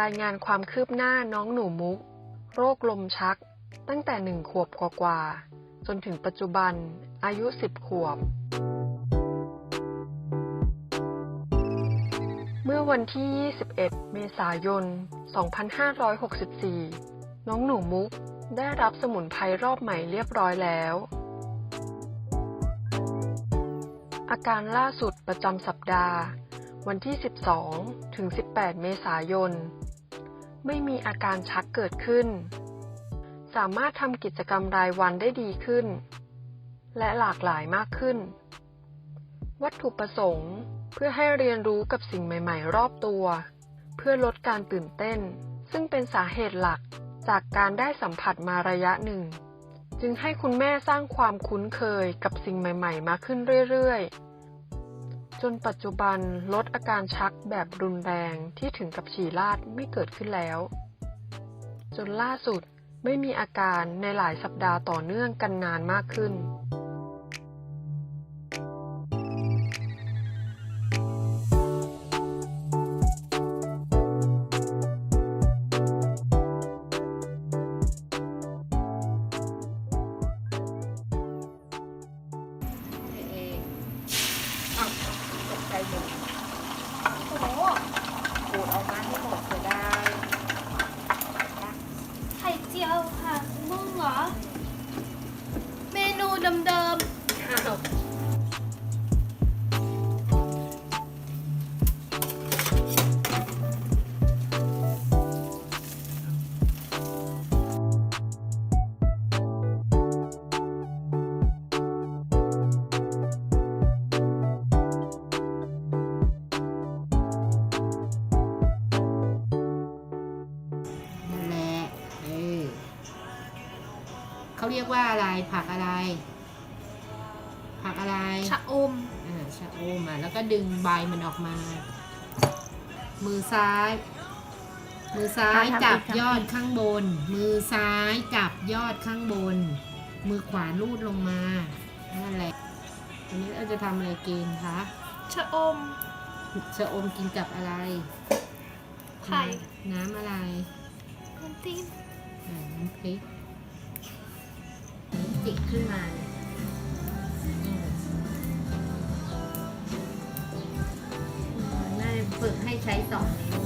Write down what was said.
รายงานความคืบหน้าน้องหนูมุก โรคลมชัก ตั้งแต่หนึ่งขวบกว่าๆจนถึงปัจจุบัน อายุ10ขวบ เมื่อวันที่ 21 เมษายน 2564 น้องหนูมุกได้รับสมุนไพรรอบใหม่เรียบร้อยแล้ว อาการล่าสุดประจำสัปดาห์ วันที่ 12 ถึง 18 เมษายน ไม่มีอาการชักเกิดขึ้น สามารถทำกิจกรรมรายวันได้ดีขึ้น และหลากหลายมากขึ้น วัตถุประสงค์เพื่อให้เรียนรู้กับสิ่งใหม่ ๆ รอบตัว เพื่อลดการตื่นเต้น ซึ่งเป็นสาเหตุหลักจากการได้สัมผัสมาระยะหนึ่ง จึงให้คุณแม่สร้างความคุ้นเคยกับสิ่งใหม่ ๆ มาขึ้นเรื่อย ๆ จนปัจจุบันลดอาการชักแบบรุนแรงที่ถึงกับฉี่ราดไม่เกิดขึ้นแล้ว จนล่าสุดไม่มีอาการในหลายสัปดาห์ต่อเนื่องกันนานมากขึ้น ขูดออกมาให้หมดจะได้ ไข่เจียวค่ะมึงเหรอ เมนูเดิมอ้าว เขาเรียกว่าอะไรผักอะไร ผักอะไรๆชะอมอ่าชะอมอะแล้วก็ดึงใบมันออกมา มือซ้าย มือซ้ายอะทำอีกจับทำอีก ยอดข้างบน มือซ้ายจับยอดข้างบน มือขวาลูดลงมานั่นแหละอันนี้เราจะทำอะไรกินคะชะอม ชะอมกินกับอะไรไข่ น้ำอะไร น้ำจิ้มอ่าน้ำพริกจิก ขึ้นมาเนี่ยน่าจะฝึกให้ใช้สองนิ้ว